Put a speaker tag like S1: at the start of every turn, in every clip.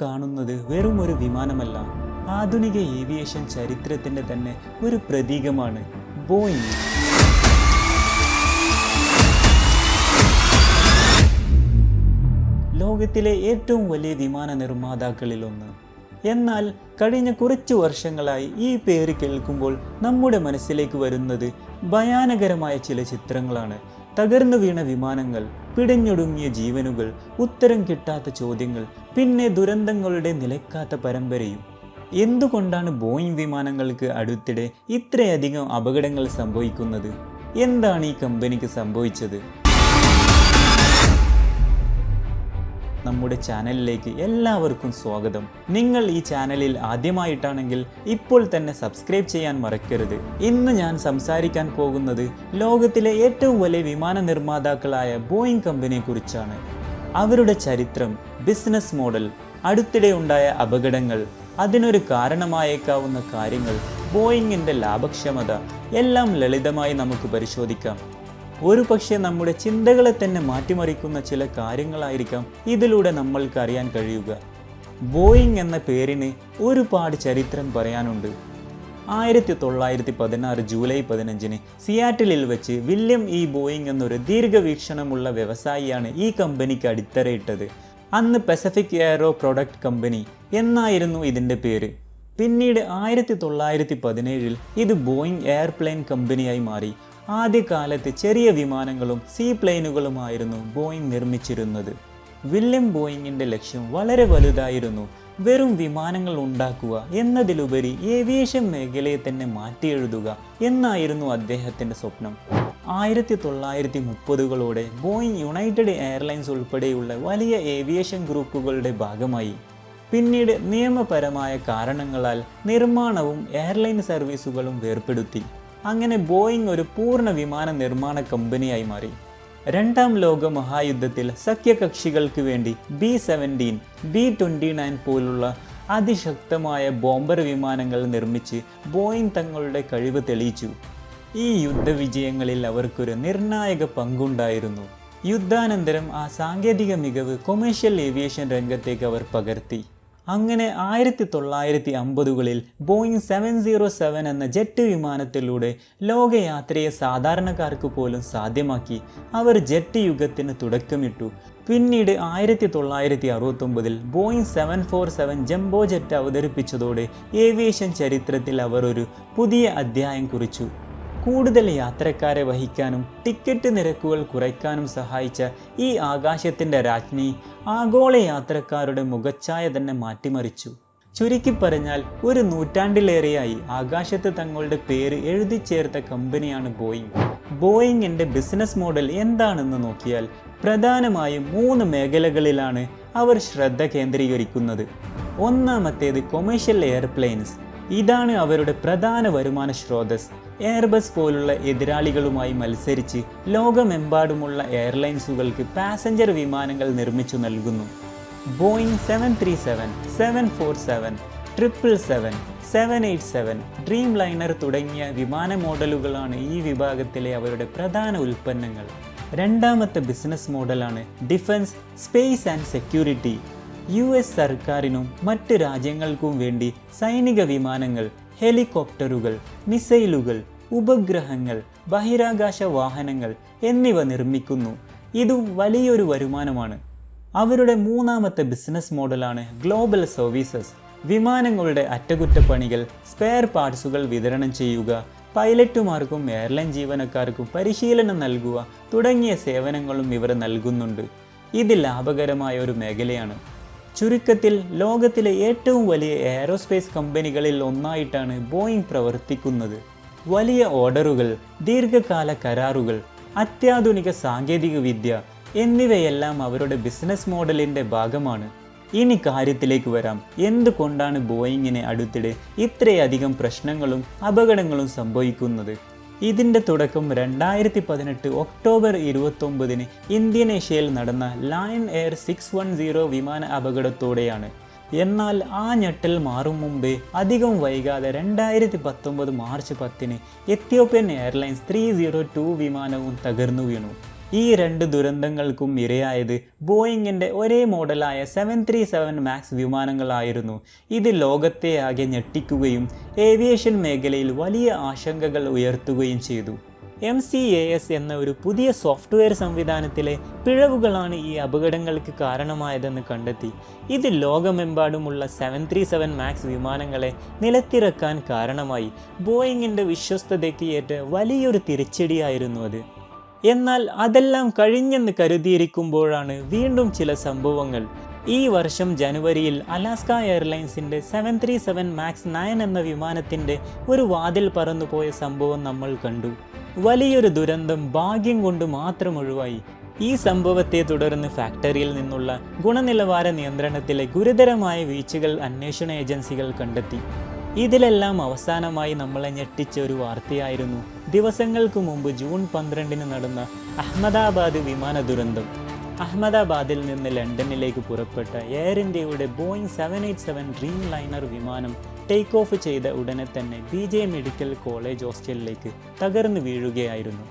S1: കാണുന്നത് വെറും ഒരു വിമാനമല്ല. ആധുനിക ഏവിയേഷൻ ചരിത്രത്തിന്റെ തന്നെ ഒരു പ്രതീകമാണ്. ബോയിങ്. ലോകത്തിലെ ഏറ്റവും വലിയ വിമാന നിർമ്മാതാക്കളിലൊന്ന് എന്നാൽ കഴിഞ്ഞ കുറച്ച് വർഷങ്ങളായി ഈ പേര് കേൾക്കുമ്പോൾ നമ്മുടെ മനസ്സിലേക്ക് വരുന്നത് ഭയാനകരമായ ചില ചിത്രങ്ങളാണ്. തകർന്നു വീണ വിമാനങ്ങൾ പിടഞ്ഞൊടുങ്ങിയ ജീവനുകൾ ഉത്തരം കിട്ടാത്ത ചോദ്യങ്ങൾ പിന്നെ ദുരന്തങ്ങളുടെ നിലക്കാത്ത പരമ്പരയും. എന്തുകൊണ്ടാണ് ബോയിങ് വിമാനങ്ങൾക്ക് അടുത്തിടെ ഇത്രയധികം അപകടങ്ങൾ സംഭവിക്കുന്നത്? എന്താണ് ഈ കമ്പനിക്ക് സംഭവിച്ചത്? നമ്മുടെ ചാനലിലേക്ക് എല്ലാവർക്കും സ്വാഗതം. നിങ്ങൾ ഈ ചാനലിൽ ആദ്യമായിട്ടാണെങ്കിൽ ഇപ്പോൾ തന്നെ സബ്സ്ക്രൈബ് ചെയ്യാൻ മറക്കരുത്. ഇന്ന് ഞാൻ സംസാരിക്കാൻ പോകുന്നത് ലോകത്തിലെ ഏറ്റവും വലിയ വിമാന നിർമ്മാതാക്കളായ ബോയിങ് കമ്പനിയെക്കുറിച്ചാണ് അവരുടെ ചരിത്രം ബിസിനസ് മോഡൽ അടുത്തിടെ ഉണ്ടായ അപകടങ്ങൾ അതിനൊരു കാരണമായേക്കാവുന്ന കാര്യങ്ങൾ ബോയിങ്ങിന്റെ ലാഭക്ഷമത എല്ലാം ലളിതമായി നമുക്ക് പരിശോധിക്കാം. ഒരു പക്ഷേ നമ്മുടെ ചിന്തകളെ തന്നെ മാറ്റിമറിക്കുന്ന ചില കാര്യങ്ങളായിരിക്കാം ഇതിലൂടെ നമ്മൾക്ക് അറിയാൻ കഴിയുക. ബോയിങ് എന്ന പേരിന് ഒരുപാട് ചരിത്രം പറയാനുണ്ട്. ആയിരത്തി തൊള്ളായിരത്തി പതിനാറ് ജൂലൈ പതിനഞ്ചിന് സിയാറ്റിലിൽ വെച്ച് വില്യം ഇ. ബോയിങ് എന്നൊരു ദീർഘവീക്ഷണമുള്ള വ്യവസായിയാണ് ഈ കമ്പനിക്ക് അടിത്തറയിട്ടത്. അന്ന് പസഫിക് എയറോ പ്രൊഡക്റ്റ് കമ്പനി എന്നായിരുന്നു ഇതിന്റെ പേര്. പിന്നീട് ആയിരത്തി തൊള്ളായിരത്തി പതിനേഴിൽ ഇത് ബോയിങ് എയർപ്ലെയിൻ കമ്പനിയായി മാറി. ആദ്യകാലത്ത് ചെറിയ വിമാനങ്ങളും സീ പ്ലെയിനുകളുമായിരുന്നു ബോയിങ് നിർമ്മിച്ചിരുന്നത്. വില്യം ബോയിങ്ങിന്റെ ലക്ഷ്യം വളരെ വലുതായിരുന്നു. വെറും വിമാനങ്ങൾ ഉണ്ടാക്കുക എന്നതിലുപരി ഏവിയേഷൻ മേഖലയെ തന്നെ മാറ്റിയെഴുതുക എന്നായിരുന്നു അദ്ദേഹത്തിന്റെ സ്വപ്നം. ആയിരത്തി തൊള്ളായിരത്തി മുപ്പതുകളോടെ ബോയിങ് യുണൈറ്റഡ് എയർലൈൻസ് ഉൾപ്പെടെയുള്ള വലിയ ഏവിയേഷൻ ഗ്രൂപ്പുകളുടെ ഭാഗമായി. പിന്നീട് നിയമപരമായ കാരണങ്ങളാൽ നിർമ്മാണവും എയർലൈൻ സർവീസുകളും വേർപെടുത്തി. അങ്ങനെ ബോയിങ് ഒരു പൂർണ വിമാന നിർമ്മാണ കമ്പനിയായി മാറി. രണ്ടാം ലോക മഹായുദ്ധത്തിൽ സഖ്യകക്ഷികൾക്ക് വേണ്ടി B seventeen B twenty nine പോലുള്ള അതിശക്തമായ ബോംബർ വിമാനങ്ങൾ നിർമ്മിച്ച് ബോയിങ് തങ്ങളുടെ കഴിവ് തെളിയിച്ചു. ഈ യുദ്ധവിജയങ്ങളിൽ അവർക്കൊരു നിർണായക പങ്കുണ്ടായിരുന്നു. യുദ്ധാനന്തരം ആ സാങ്കേതിക മികവ് കൊമേഴ്ഷ്യൽ ഏവിയേഷൻ രംഗത്തേക്ക് അവർ പകർത്തി. അങ്ങനെ ആയിരത്തി തൊള്ളായിരത്തി അമ്പതുകളിൽ ബോയിങ് സെവൻ സീറോ സെവൻ എന്ന ജെറ്റ് വിമാനത്തിലൂടെ ലോകയാത്രയെ സാധാരണക്കാർക്ക് പോലും സാധ്യമാക്കി. അവർ ജെറ്റ് യുഗത്തിന് തുടക്കമിട്ടു. പിന്നീട് ആയിരത്തി തൊള്ളായിരത്തി അറുപത്തൊമ്പതിൽ Boeing seven four seven jumbo jet അവതരിപ്പിച്ചതോടെ aviation ചരിത്രത്തിൽ അവർ ഒരു പുതിയ അധ്യായം കുറിച്ചു. കൂടുതൽ യാത്രക്കാരെ വഹിക്കാനും ടിക്കറ്റ് നിരക്കുകൾ കുറയ്ക്കാനും സഹായിച്ച ഈ ആകാശത്തിന്റെ രാജ്ഞി ആഗോള യാത്രക്കാരുടെ മുഖച്ഛായ തന്നെ മാറ്റിമറിച്ചു. ചുരുക്കി പറഞ്ഞാൽ ഒരു നൂറ്റാണ്ടിലേറെയായി ആകാശത്ത് തങ്ങളുടെ പേര് എഴുതി ചേർത്ത കമ്പനിയാണ് ബോയിങ്. ബോയിങ്ങിന്റെ ബിസിനസ് മോഡൽ എന്താണെന്ന് നോക്കിയാൽ പ്രധാനമായും മൂന്ന് മേഖലകളിലാണ് അവർ ശ്രദ്ധ കേന്ദ്രീകരിക്കുന്നത്. ഒന്നാമത്തേത് കൊമേഴ്ഷ്യൽ എയർപ്ലെയിൻസ് ഇതാണ് അവരുടെ പ്രധാന വരുമാന സ്രോതസ് എയർബസ് പോലുള്ള എതിരാളികളുമായി മത്സരിച്ച് ലോകമെമ്പാടുമുള്ള എയർലൈൻസുകൾക്ക് പാസഞ്ചർ വിമാനങ്ങൾ നിർമ്മിച്ചു നൽകുന്നു. Boeing seven three seven seven four seven triple seven seven eight seven Dreamliner തുടങ്ങിയ വിമാന മോഡലുകളാണ് ഈ വിഭാഗത്തിലെ അവരുടെ പ്രധാന ഉൽപ്പന്നങ്ങൾ. രണ്ടാമത്തെ ബിസിനസ് മോഡലാണ് defence space and security. U S സർക്കാരിനും മറ്റ് രാജ്യങ്ങൾക്കും വേണ്ടി സൈനിക വിമാനങ്ങൾ ഹെലികോപ്റ്ററുകൾ മിസൈലുകൾ ഉപഗ്രഹങ്ങൾ ബഹിരാകാശ വാഹനങ്ങൾ എന്നിവ നിർമ്മിക്കുന്നു. ഇതും വലിയൊരു വരുമാനമാണ്. അവരുടെ മൂന്നാമത്തെ ബിസിനസ് മോഡലാണ് ഗ്ലോബൽ സർവീസസ്. വിമാനങ്ങളുടെ അറ്റകുറ്റപ്പണികൾ സ്പെയർ പാർട്സുകൾ വിതരണം ചെയ്യുക പൈലറ്റുമാർക്കും എയർലൈൻ ജീവനക്കാർക്കും പരിശീലനം നൽകുക തുടങ്ങിയ സേവനങ്ങളും ഇവർ നൽകുന്നുണ്ട്. ഇത് ലാഭകരമായ ഒരു മേഖലയാണ്. ചുരുക്കത്തിൽ ലോകത്തിലെ ഏറ്റവും വലിയ എയറോസ്പേസ് കമ്പനികളിൽ ഒന്നായിട്ടാണ് ബോയിങ് പ്രവർത്തിക്കുന്നത്. വലിയ ഓർഡറുകൾ ദീർഘകാല കരാറുകൾ അത്യാധുനിക സാങ്കേതിക വിദ്യ എന്നിവയെല്ലാം അവരുടെ ബിസിനസ് മോഡലിന്റെ ഭാഗമാണ്. ഇനി കാര്യത്തിലേക്ക് വരാം. എന്തുകൊണ്ടാണ് ബോയിങ്ങിനെ അടുത്തിടെ ഇത്രയധികം പ്രശ്നങ്ങളും അപകടങ്ങളും സംഭവിക്കുന്നത്? ഇതിന്റെ തുടക്കം രണ്ടായിരത്തി പതിനെട്ട് ഒക്ടോബർ ഇരുപത്തൊമ്പതിന് ഇന്തോനേഷ്യയിൽ നടന്ന Lion Air six one zero വിമാന അപകടത്തോടെയാണ്. എന്നാൽ ആ ഞെട്ടൽ മാറും മുമ്പേ അധികം വൈകാതെ രണ്ടായിരത്തി പത്തൊമ്പത് മാർച്ച് പത്തിന് Ethiopian Airlines three zero two വിമാനവും തകർന്നു വീണു. ഈ രണ്ട് ദുരന്തങ്ങൾക്കും ഇരയായത് ബോയിങ്ങിന്റെ ഒരേ മോഡലായ സെവൻ ത്രീ സെവൻ മാക്സ് വിമാനങ്ങളായിരുന്നു. ഇത് ലോകത്തെ ആകെ ഞെട്ടിക്കുകയും ഏവിയേഷൻ മേഖലയിൽ വലിയ ആശങ്കകൾ ഉയർത്തുകയും ചെയ്തു. എം സി എ എസ് എന്ന ഒരു പുതിയ സോഫ്റ്റ്വെയർ സംവിധാനത്തിലെ പിഴവുകളാണ് ഈ അപകടങ്ങൾക്ക് കാരണമായതെന്ന് കണ്ടെത്തി. ഇത് ലോകമെമ്പാടുമുള്ള സെവൻ ത്രീ സെവൻ മാക്സ് വിമാനങ്ങളെ നിലത്തിറക്കാൻ കാരണമായി. ബോയിങ്ങിന്റെ വിശ്വസ്തതയ്ക്ക് ഏറ്റ വലിയൊരു തിരിച്ചടിയായിരുന്നു അത്. എന്നാൽ അതെല്ലാം കഴിഞ്ഞെന്ന് കരുതിയിരിക്കുമ്പോഴാണ് വീണ്ടും ചില സംഭവങ്ങൾ. ഈ വർഷം ജനുവരിയിൽ Alaska എയർലൈൻസിന്റെ seven three seven MAX nine എന്ന വിമാനത്തിന്റെ ഒരു വാതിൽ പറന്നുപോയ സംഭവം നമ്മൾ കണ്ടു. വലിയൊരു ദുരന്തം ഭാഗ്യം കൊണ്ട് മാത്രം ഒഴിവായി. ഈ സംഭവത്തെ തുടർന്ന് ഫാക്ടറിയിൽ നിന്നുള്ള ഗുണനിലവാര നിയന്ത്രണത്തിലെ ഗുരുതരമായ വീഴ്ചകൾ അന്വേഷണ ഏജൻസികൾ കണ്ടെത്തി. ഇതിലെല്ലാം അവസാനമായി നമ്മളെ ഞെട്ടിച്ച ഒരു വാർത്തയായിരുന്നു. ദിവസങ്ങൾക്ക് മുമ്പ് ജൂൺ പന്ത്രണ്ടിന് നടന്ന അഹമ്മദാബാദ് വിമാന ദുരന്തം. അഹമ്മദാബാദിൽ നിന്ന് ലണ്ടനിലേക്ക് പുറപ്പെട്ട എയർ ഇന്ത്യയുടെ Boeing seven eight seven dreamliner വിമാനം ടേക്ക് ഓഫ് ചെയ്ത ഉടനെ തന്നെ ബി ജെ മെഡിക്കൽ കോളേജ് ഹോസ്റ്റലിലേക്ക് തകർന്നു വീഴുകയായിരുന്നു.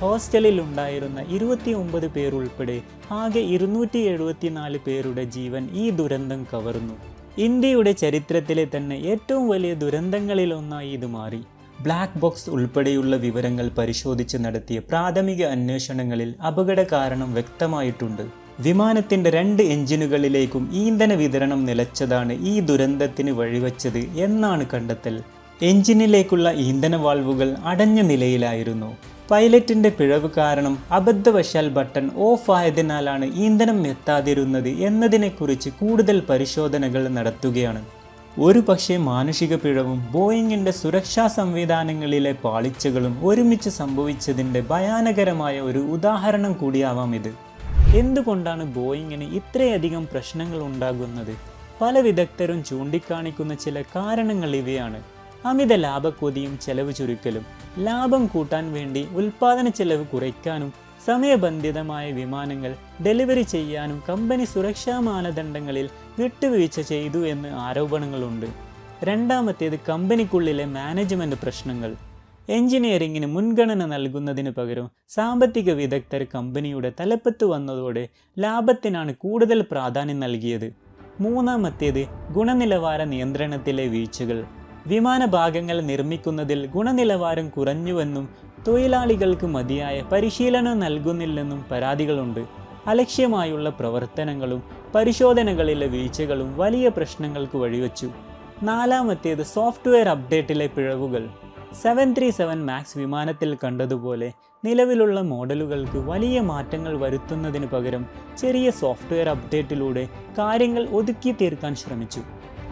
S1: ഹോസ്റ്റലിൽ ഉണ്ടായിരുന്ന ഇരുപത്തി ഒമ്പത് പേർ ഉൾപ്പെടെ ആകെ ഇരുന്നൂറ്റി എഴുപത്തിനാല് പേരുടെ ജീവൻ ഈ ദുരന്തം കവർന്നു. ഇന്ത്യയുടെ ചരിത്രത്തിലെ തന്നെ ഏറ്റവും വലിയ ദുരന്തങ്ങളിലൊന്നായി ഇത് മാറി. ബ്ലാക്ക് ബോക്സ് ഉൾപ്പെടെയുള്ള വിവരങ്ങൾ പരിശോധിച്ച് നടത്തിയ പ്രാഥമിക അന്വേഷണങ്ങളിൽ അപകട കാരണം വ്യക്തമായിട്ടുണ്ട്. വിമാനത്തിന്റെ രണ്ട് എഞ്ചിനുകളിലേക്കും ഇന്ധന വിതരണം നിലച്ചതാണ് ഈ ദുരന്തത്തിന് വഴിവെച്ചത് എന്നാണ് കണ്ടെത്തൽ. എഞ്ചിനിലേക്കുള്ള ഇന്ധന വാൾവുകൾ അടഞ്ഞ നിലയിലായിരുന്നു. പൈലറ്റിന്റെ പിഴവ് കാരണം അബദ്ധവശാൽ ബട്ടൺ ഓഫ് ആയതിനാലാണ് ഇന്ധനം എത്താതിരുന്നത് എന്നതിനെക്കുറിച്ച് കൂടുതൽ പരിശോധനകൾ നടത്തുകയാണ്. ഒരു പക്ഷേ മാനുഷിക പിഴവും ബോയിങ്ങിന്റെ സുരക്ഷാ സംവിധാനങ്ങളിലെ പാളിച്ചകളും ഒരുമിച്ച് സംഭവിച്ചതിന്റെ ഭയാനകരമായ ഒരു ഉദാഹരണം കൂടിയാവാം ഇത്. എന്തുകൊണ്ടാണ് ബോയിങ്ങിന് ഇത്രയധികം പ്രശ്നങ്ങൾ ഉണ്ടാകുന്നത്? പല വിദഗ്ധരും ചൂണ്ടിക്കാണിക്കുന്ന ചില കാരണങ്ങൾ ഇവയാണ്. അമിത ലാഭക്കൊതിയും ചെലവ് ചുരുക്കലും ലാഭം കൂട്ടാൻ വേണ്ടി ഉൽപാദന ചെലവ് കുറയ്ക്കാനും സമയബന്ധിതമായ വിമാനങ്ങൾ ഡെലിവറി ചെയ്യാനും കമ്പനി സുരക്ഷാ മാനദണ്ഡങ്ങളിൽ വിട്ടുവീഴ്ച ചെയ്തു എന്ന് ആരോപണങ്ങളുണ്ട്. രണ്ടാമത്തേത് കമ്പനിക്കുള്ളിലെ മാനേജ്മെന്റ് പ്രശ്നങ്ങൾ. എഞ്ചിനീയറിംഗിന് മുൻഗണന നൽകുന്നതിന് പകരം സാമ്പത്തിക വിദഗ്ധർ കമ്പനിയുടെ തലപ്പത്ത് വന്നതോടെ ലാഭത്തിനാണ് കൂടുതൽ പ്രാധാന്യം നൽകിയത്. മൂന്നാമത്തേത് ഗുണനിലവാര നിയന്ത്രണത്തിലെ വീഴ്ചകൾ. വിമാന ഭാഗങ്ങൾ നിർമ്മിക്കുന്നതിൽ ഗുണനിലവാരം കുറഞ്ഞുവെന്നും തൊഴിലാളികൾക്ക് മതിയായ പരിശീലനം നൽകുന്നില്ലെന്നും പരാതികളുണ്ട്. അലക്ഷ്യമായുള്ള പ്രവർത്തനങ്ങളും പരിശോധനകളിലെ വീഴ്ചകളും വലിയ പ്രശ്നങ്ങൾക്ക് വഴിവെച്ചു. നാലാമത്തേത് സോഫ്റ്റ്വെയർ അപ്ഡേറ്റിലെ പിഴവുകൾ. സെവൻ ത്രീ സെവൻ മാക്സ് വിമാനത്തിൽ കണ്ടതുപോലെ നിലവിലുള്ള മോഡലുകൾക്ക് വലിയ മാറ്റങ്ങൾ വരുത്തുന്നതിന് പകരം ചെറിയ സോഫ്റ്റ്വെയർ അപ്ഡേറ്റിലൂടെ കാര്യങ്ങൾ ഒതുക്കി തീർക്കാൻ ശ്രമിച്ചു.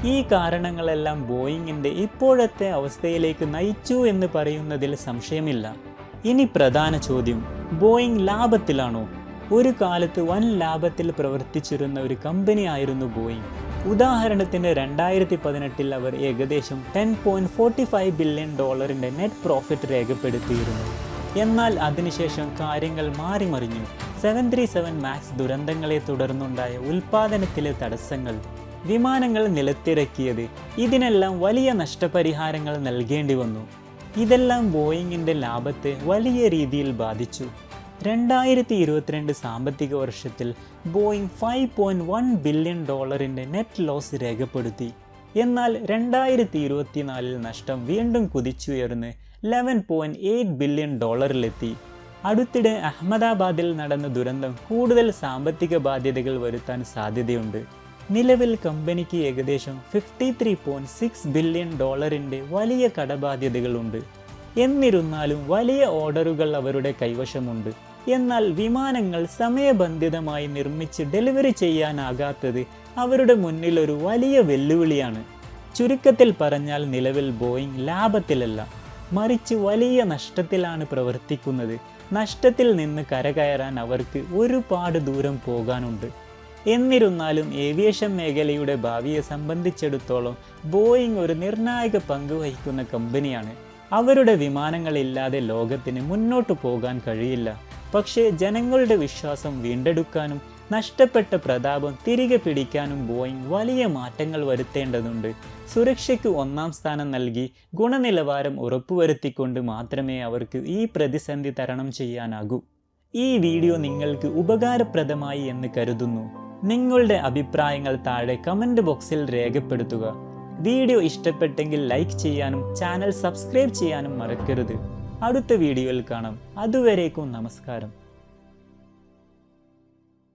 S1: ഈ കാരണങ്ങളെല്ലാം ബോയിങ്ങിന്റെ ഇപ്പോഴത്തെ അവസ്ഥയിലേക്ക് നയിച്ചു എന്ന് പറയുന്നതിൽ സംശയമില്ല. ഇനി പ്രധാന ചോദ്യം ബോയിങ് ലാഭത്തിലാണോ? ഒരു കാലത്ത് വൻ ലാഭത്തിൽ പ്രവർത്തിച്ചിരുന്ന ഒരു കമ്പനി ആയിരുന്നു ബോയിങ്. ഉദാഹരണത്തിന് രണ്ടായിരത്തി പതിനെട്ടിൽ അവർ ഏകദേശം ten point forty five billion ഡോളറിന്റെ നെറ്റ് പ്രോഫിറ്റ് രേഖപ്പെടുത്തിയിരുന്നു. എന്നാൽ അതിനുശേഷം കാര്യങ്ങൾ മാറിമറിഞ്ഞു. സെവൻ ത്രീ സെവൻ മാക്സ് ദുരന്തങ്ങളെ തുടർന്നുണ്ടായ ഉൽപാദനത്തിലെ തടസ്സങ്ങൾ വിമാനങ്ങൾ നിലത്തിറക്കിയത് ഇതിനെല്ലാം വലിയ നഷ്ടപരിഹാരങ്ങൾ നൽകേണ്ടി വന്നു. ഇതെല്ലാം ബോയിങ്ങിന്റെ ലാഭത്തെ വലിയ രീതിയിൽ ബാധിച്ചു. രണ്ടായിരത്തി ഇരുപത്തിരണ്ട് സാമ്പത്തിക വർഷത്തിൽ Boeing five point one billion ഡോളറിന്റെ നെറ്റ് ലോസ് രേഖപ്പെടുത്തി. എന്നാൽ രണ്ടായിരത്തി ഇരുപത്തിനാലിൽ നഷ്ടം വീണ്ടും കുതിച്ചുയർന്ന് ലെവൻ പോയിന്റ് എയ്റ്റ് ബില്യൺ ഡോളറിലെത്തി. അടുത്തിടെ അഹമ്മദാബാദിൽ നടന്ന ദുരന്തം കൂടുതൽ സാമ്പത്തിക ബാധ്യതകൾ വരുത്താൻ സാധ്യതയുണ്ട്. നിലവിൽ കമ്പനിക്ക് ഏകദേശം fifty three point six billion ഡോളറിന്റെ വലിയ കടബാധ്യതകളുണ്ട്. എന്നിരുന്നാലും വലിയ ഓർഡറുകൾ അവരുടെ കൈവശമുണ്ട്. എന്നാൽ വിമാനങ്ങൾ സമയബന്ധിതമായി നിർമ്മിച്ച് ഡെലിവറി ചെയ്യാനാകാത്തത് അവരുടെ മുന്നിൽ ഒരു വലിയ വെല്ലുവിളിയാണ്. ചുരുക്കത്തിൽ പറഞ്ഞാൽ നിലവിൽ ബോയിങ് ലാഭത്തിലല്ല മറിച്ച് വലിയ നഷ്ടത്തിലാണ് പ്രവർത്തിക്കുന്നത്. നഷ്ടത്തിൽ നിന്ന് കരകയറാൻ അവർക്ക് ഒരുപാട് ദൂരം പോകാനുണ്ട്. എന്നിരുന്നാലും ഏവിയേഷൻ മേഖലയുടെ ഭാവിയെ സംബന്ധിച്ചിടത്തോളം ബോയിങ് ഒരു നിർണായക പങ്ക് വഹിക്കുന്ന കമ്പനിയാണ്. അവരുടെ വിമാനങ്ങളില്ലാതെ ലോകത്തിന് മുന്നോട്ടു പോകാൻ കഴിയില്ല. പക്ഷേ ജനങ്ങളുടെ വിശ്വാസം വീണ്ടെടുക്കാനും നഷ്ടപ്പെട്ട പ്രതാപം തിരികെ പിടിക്കാനും ബോയിങ് വലിയ മാറ്റങ്ങൾ വരുത്തേണ്ടതുണ്ട്. സുരക്ഷയ്ക്ക് ഒന്നാം സ്ഥാനം നൽകി ഗുണനിലവാരം ഉറപ്പുവരുത്തിക്കൊണ്ട് മാത്രമേ അവർക്ക് ഈ പ്രതിസന്ധി തരണം ചെയ്യാനാകൂ. ഈ വീഡിയോ നിങ്ങൾക്ക് ഉപകാരപ്രദമായി എന്ന് കരുതുന്നു. നിങ്ങളുടെ അഭിപ്രായങ്ങൾ താഴെ കമന്റ് ബോക്സിൽ രേഖപ്പെടുത്തുക. വീഡിയോ ഇഷ്ടപ്പെട്ടെങ്കിൽ ലൈക്ക് ചെയ്യാനും ചാനൽ സബ്സ്ക്രൈബ് ചെയ്യാനും മറക്കരുത്. അടുത്ത വീഡിയോയിൽ കാണാം. അതുവരേക്കും നമസ്കാരം.